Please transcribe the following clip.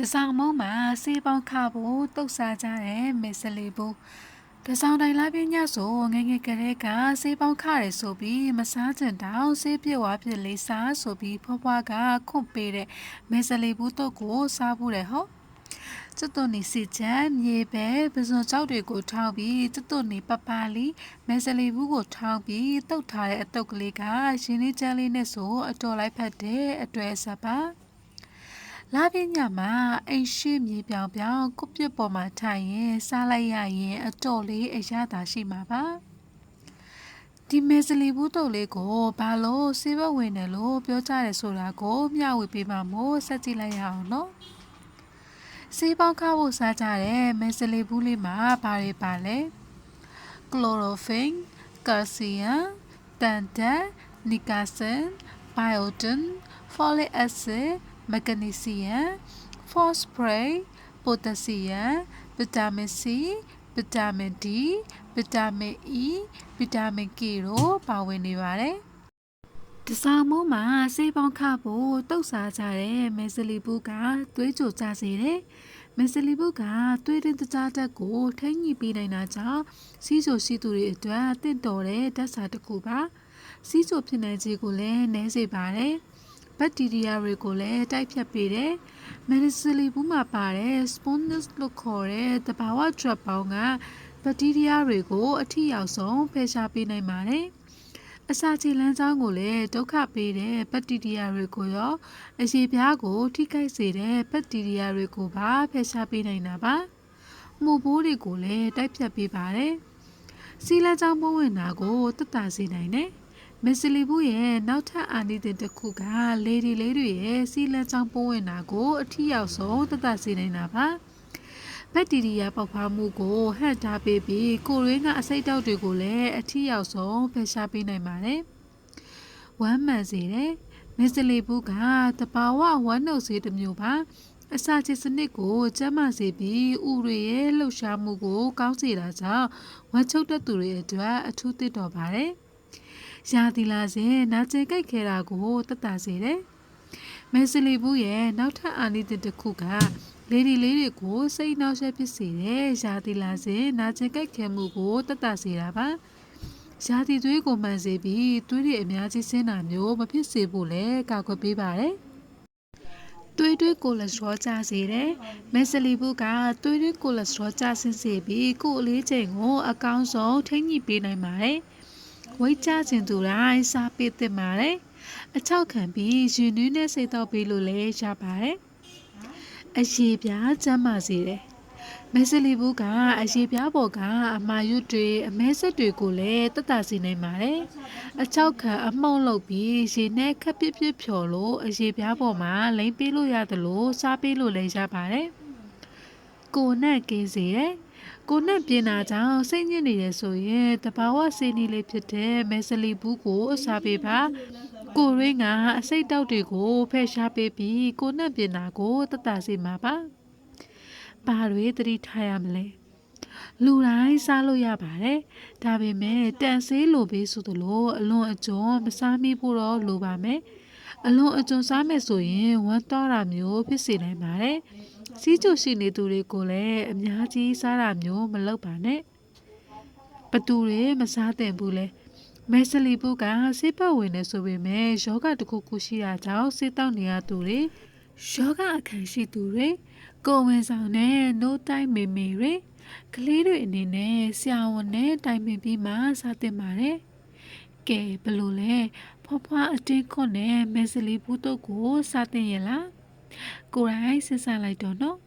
တဆောင်မုံမှာစေးပေါင်းခဖို့တုတ်စားကြတဲ့မေစလီဘူးတဆောင်တိုင်းလာပြညဆိုငယ်ငယ်ကလေးကစေးပေါင်းခရဲဆိုပြီးမစားချင်တောင်စေးပြစ်ဝါပြစ်လေးစားဆိုပြီးဖွားဖွားကခွန့်ပေးတဲ့မေစလီဘူးတုတ်ကိုစားဖို့တယ်ဟုတ်ကျွတ်တုန်နေစီချမ်းမြေပဲပစွန်ကြောက်တွေကိုထောင်းပြီးကျွတ်တုန်နေပပလီမဲစလီဘူးကိုထောင်းပြီးတုတ်ထားတဲ့အတုတ်ကလေးကရှင်လေးချမ်းလေးနဲ့ဆိုအတော်လိုက်ဖက်တဲ့အတွေ့အဆက်ပါ လာပြညမှာအိမ်ရှိမြေပြောင်ပြောင်ကုပြစ်ပေါ်မှာထိုင်ရင်စားလိုက်ရရင်အတော်လေးအရသာရှိမှာပါဒီမဲစလီဘူးတုတ်လေးကိုဘာလို့စေဘဝင်တယ်လို့ပြောကြတယ်ဆိုတာကိုမျှဝေပေးပါမို့ဆက်ကြည့်လိုက်ရအောင်နော်စေးပေါင်းခါဖို့စားကြတဲ့မဲစလီဘူးလေးမှာဘာတွေပါလဲကလိုရိုဖင်ကာဆီယမ်တန်တက်နီကာဆန်ဘိုင်အိုတင်ဖိုလီအက်ဆစ် မက်ဂနီဆီယမ်ဖော့စပရိတ်ပိုတက်ဆီယမ်ဗီတာမင် C ဗီတာမင် D ဗီတာမင် E ဗီတာမင် K တို့ပါဝင်နေပါတယ်။တစားမိုးမှာစေးပေါင်းခဖို့တုတ်စားကြတဲ့မဲစလီဘူးကသွေးကြိုကြစေတယ်။မဲစလီဘူးကသွေးတင်းတကြားတက်ကိုထိမ့်ညှိပေးနိုင်တာကြောင့်စီးကြိုရှိသူတွေအတွက်တင့်တော်တဲ့ဓာတ်စာတစ်ခုပါ။စီးကြိုဖြစ်နိုင်ခြေကိုလည်းနည်းစေပါတယ်။ ဘက်တီးရီးယားတွေကိုလည်းတိုက်ဖြတ်ပေးတယ်။မက်ဒီစလီဘူးမှာပါတဲ့ sponges လို့ခေါ်တဲ့တဘာဝ drug ပေါင်းကဘက်တီးရီးယားတွေကိုအထိရောက်ဆုံးဖယ်ရှားပေးနိုင်ပါတယ်။အစာချေလန်းချောင်းကိုလည်းဒုက္ခပေးတဲ့ဘက်တီးရီးယားတွေကိုရောအရေပြားကို ထိခိုက်စေတဲ့ဘက်တီးရီးယားတွေကိုပါဖယ်ရှားပေးနိုင်တာပါ။မှုဘိုးတွေကိုလည်းတိုက်ဖြတ်ပေးပါတယ်။စီလန်းချောင်းပိုးဝင်တာကိုတက်တာစေနိုင်တယ်။ မစ္စလီဘူးရဲ့နောက်ထပ်အာနိသင်တစ်ခုကလေဒီလေးတွေရဲ့စီလန်းချောင်းပိုးဝင်တာကိုအထီးရောက်ဆုံးတက်တာစေနိုင်တာပါ။ဘက်တီးရီးယားပေါက်ဖွားမှုကိုဟန့်တားပေးပြီးကိုရင်းကအစိတ်တောက်တွေကိုလည်းအထီးရောက်ဆုံးဖယ်ရှားပေးနိုင်ပါတယ်။ဝမ်းမှန်စေတဲ့မစ္စလီဘူးကတဘာဝဝမ်းနှုတ်စေတစ်မျိုးပါ။အစာချစ်စနစ်ကိုကျန်းမာစေပြီးဥတွေရဲ့လှုပ်ရှားမှုကိုကောင်းစေတာကြောင့်ဝမ်းချုပ်တဲ့သူတွေအတွက်အထူးသင့်တော်ပါတယ်။ ရာသီလာစဉ်နာကျင်ကြိုက်ခဲတာကိုတတ်တာစေတယ်။မစ္စလီဘူးရဲ့နောက်ထပ်အာနိသင်တစ်ခုကလေဒီလေးတွေကိုစိတ်နှောက်ယှက်ဖြစ်စေတဲ့ရာသီလာစဉ်နာကျင်ကြိုက်ခဲမှုကိုတက်တာစေတာပါရာသီသွေးကိုမှန်စေပြီးသွေးတွေအများကြီးဆင်းတာမျိုးမဖြစ်စေဖို့လည်းကာကွယ်ပေးပါတယ်သွေးတွေးကိုလက်စထရောကျစေတယ်။မက်ဆလီဘူးကသွေးတွေကိုလက်စထရောကျဆင်းစေပြီးကိုယ်အလေးချိန်ကိုအကောင်းဆုံးထိန်းညှိပေးနိုင်ပါတယ်။ ဝိတ်ကျခြင်းသူတိုင်းစားပေးသင့်ပါတယ်။အချောက်ခံပြီးရင်နွေးနဲ့စိတ်တော့ပေးလို့လည်းရပါတယ်။အရေပြားကျမ်းမာစေတယ်။မဲစလီဘူးကအရေပြားပေါ်ကအမာရွတ်တွေအမဲဆက်တွေကိုလည်းတတ်တာစေနိုင်ပါတယ်။အချောက်ခံအမှုန့်လုပ်ပြီးရေနဲ့ခက်ပစ်ပစ်ဖြော်လို့အရေပြားပေါ်မှာလိမ့်ပေးလို့ရတယ်လို့စားပေးလို့လည်းရပါတယ်။ကိုနဲ့ကင်းစေတယ်။ ကိုနဲ့ပြင်းတာကြောင့်စိတ်ညစ်နေရဆိုရင်တဘာဝစေနီလေးဖြစ်တဲ့မဲစလီဘူးကိုစားပေးပါကိုရင်းကအစိတ်တောက်တွေကိုဖယ်ရှားပေးပြီးကိုနဲ့ပြင်တာကိုတတစေမှာပါ။ဘာတွေသတိထားရမလဲ။လူတိုင်းစားလို့ရပါတယ်။ဒါပေမဲ့တန်ဆေးလိုပေးဆိုသလိုအလွန်အကျွံမစားမိဖို့တော့လိုပါမယ်။ အလွန်အကျွံစားမယ်ဆိုရင်ဝမ်းတောတာမျိုးဖြစ်စေနိုင်ပါတယ်။စီးကျူရှိနေသူတွေကိုလည်းအများကြီးစားတာမျိုးမလုပ်ပါနဲ့။ဘသူတွေမစားသင့်ဘူးလဲ။မဲဆလီဘူးကဆေးပတ်ဝင်နေဆိုပေမဲ့ယောဂတခုခုရှိတာကြောင့်ဆေးတောက်နေရသူတွေယောဂအခန်းရှိသူတွေကိုဝင်ဆောင်နဲ့နိုးတိုင်းမေမေတွေကလေးတွေအနေနဲ့ဆရာဝန်နဲ့တိုင်ပင်ပြီးမှစားတင်ပါတယ် ကဲဘလို့လဲဖွားဖွားအတင်းခွနဲ့မဲဆလီဘူးတုတ်ကိုစားတင်ရလားကိုရိုင်းစဉ်းစားလိုက်တော့နော်